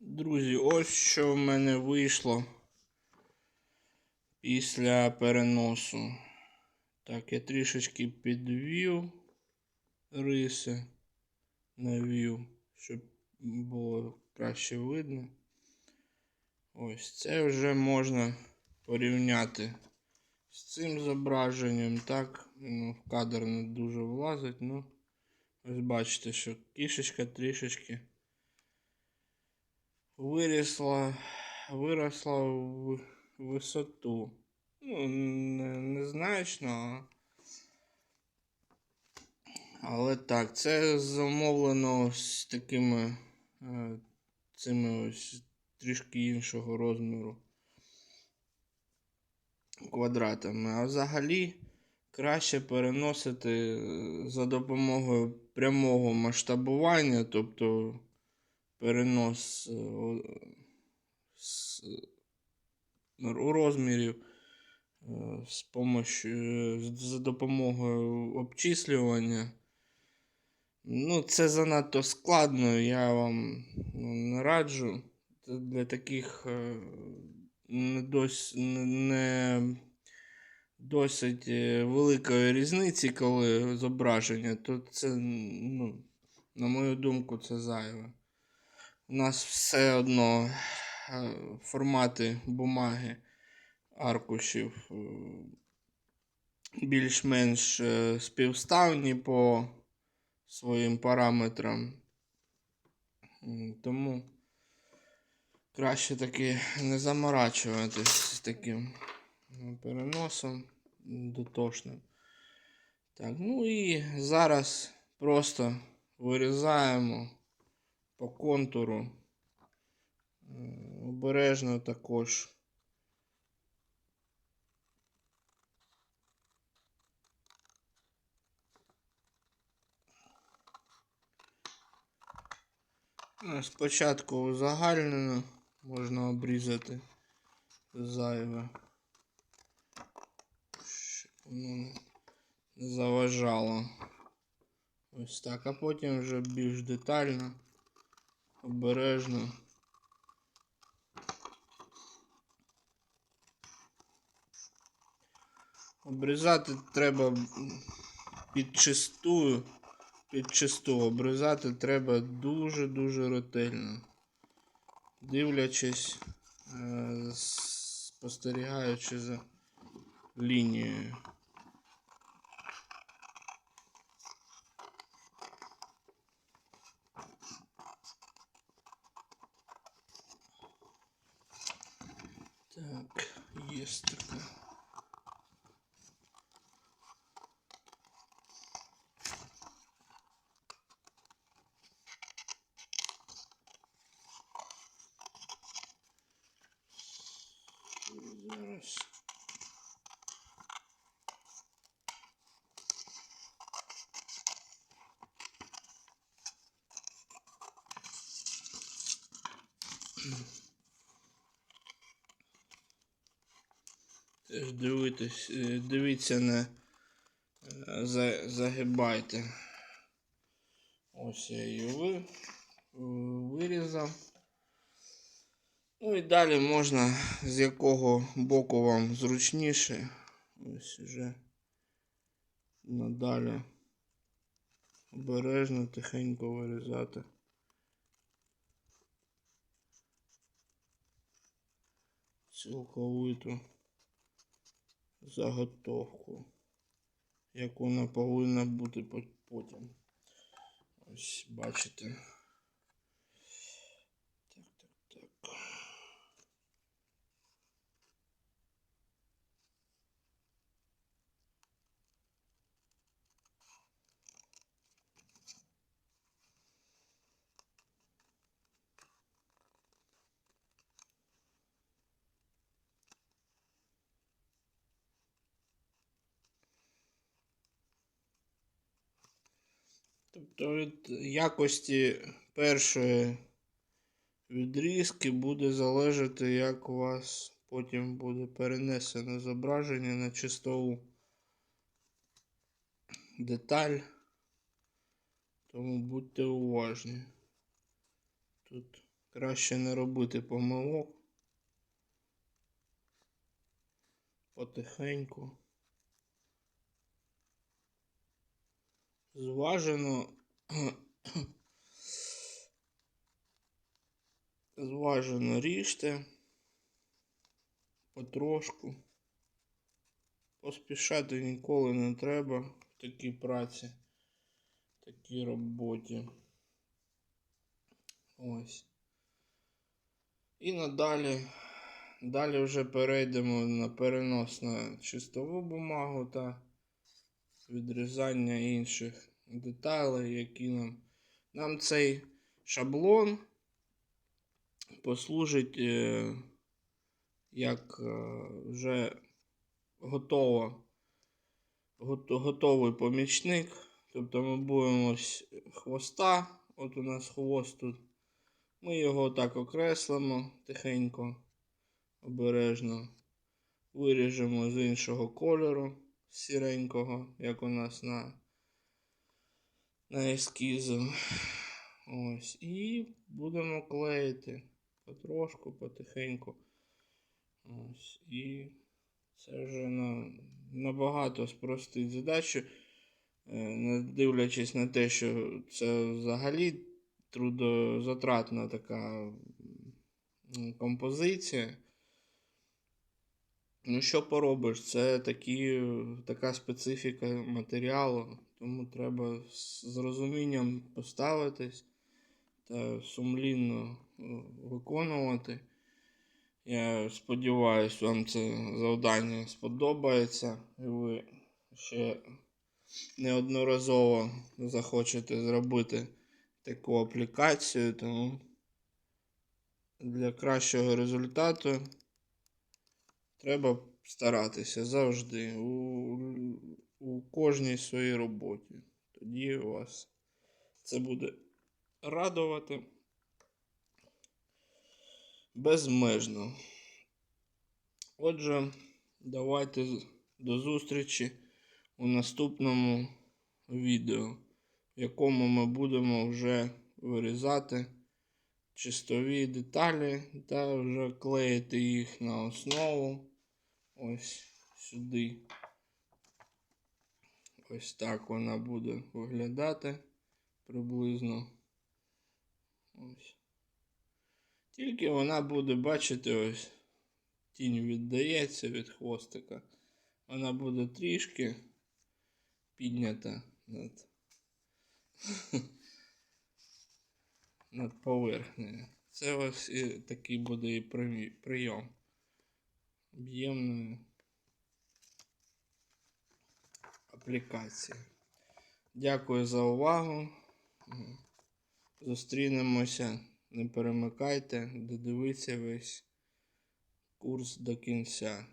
Друзі, ось що в мене вийшло після переносу. Так, я трішечки підвів риси, навів, щоб було краще видно. Ось це вже можна порівняти з цим зображенням. Так, ну, в кадр не дуже влазить, ну ось бачите, що кішечка трішечки вирісла, виросла в висоту. Ну, не, незначно, а- але так, це замовлено з такими е, цими ось трішки іншого розміру квадратами. А взагалі краще переносити за допомогою прямого масштабування, тобто перенос е, з, у розмірів е, з помощью, за допомогою обчислювання. Ну, це занадто складно, я вам ну, не раджу. Для таких е, не, дос, не- досить е, великої різниці, коли зображення, то це, ну, на мою думку, це зайве. У нас все одно е, формати бумаги, аркушів е, більш-менш е, співставні по своїм параметрам. Тому краще таки не заморачуватись з таким переносом дотошним. Так, ну і зараз просто вирізаємо по контуру. Обережно також. Ну, Спочатку узагальнено можна обрізати зайве. Щоб воно не- заважало. Ось так, а потім вже більш детально, обережно. Обрізати треба підчистую. Підчисту обрізати треба дуже-дуже ретельно. Дивлячись, е, спостерігаючи за лінією. Є така. Зараз. Теж дивитись, е, дивіться, не загибайте. Ось я її вирізав. Ну і далі можна з якого боку вам зручніше. Ось вже надалі обережно, тихенько вирізати. Цілковиту заготовку, як вона повинна бути потім. Ось бачите. Так, так, так. Тобто від якості першої відрізки буде залежати, як у вас потім буде перенесено зображення на чистову деталь. Тому будьте уважні. Тут Краще не робити помилок. Потихеньку. Зважено. Зважено ріжте. Потрошку. Поспішати ніколи не треба в такій праці, в такій роботі. Ось. І надалі. Далі вже перейдемо на перенос на чистову бумагу та відрізання інших деталей, які нам. Нам цей шаблон послужить е, як е, вже готово, гото- готовий помічник. Тобто ми будемо хвоста, от у нас хвост тут. Ми його так окреслимо тихенько, обережно. Виріжемо з іншого кольору, сіренького, як у нас на, на ескізу. Ось. І будемо клеїти потрошку, потихеньку. Ось. І це вже на, набагато спростить задачу, е, не дивлячись на те, що це взагалі трудозатратна така композиція. Ну, що поробиш? Це такі, така специфіка матеріалу, тому треба з розумінням поставитись та сумлінно е, виконувати. Я сподіваюся, вам це завдання сподобається, і ви ще неодноразово захочете зробити таку аплікацію, тому для кращого результату треба старатися завжди у, у кожній своїй роботі. Тоді вас це буде радувати безмежно. Отже, давайте до зустрічі у наступному відео, в якому ми будемо вже вирізати чистові деталі та вже клеїти їх на основу. Ось сюди. Ось так вона буде виглядати приблизно. Ось. Тільки вона буде бачити ось тінь віддається від хвостика. Вона буде трішки піднята над, над поверхнею. Це ось і такий буде і прийом об'ємної аплікації. Дякую за увагу. Зустрінемося. Не перемикайте, додивіться весь курс до кінця.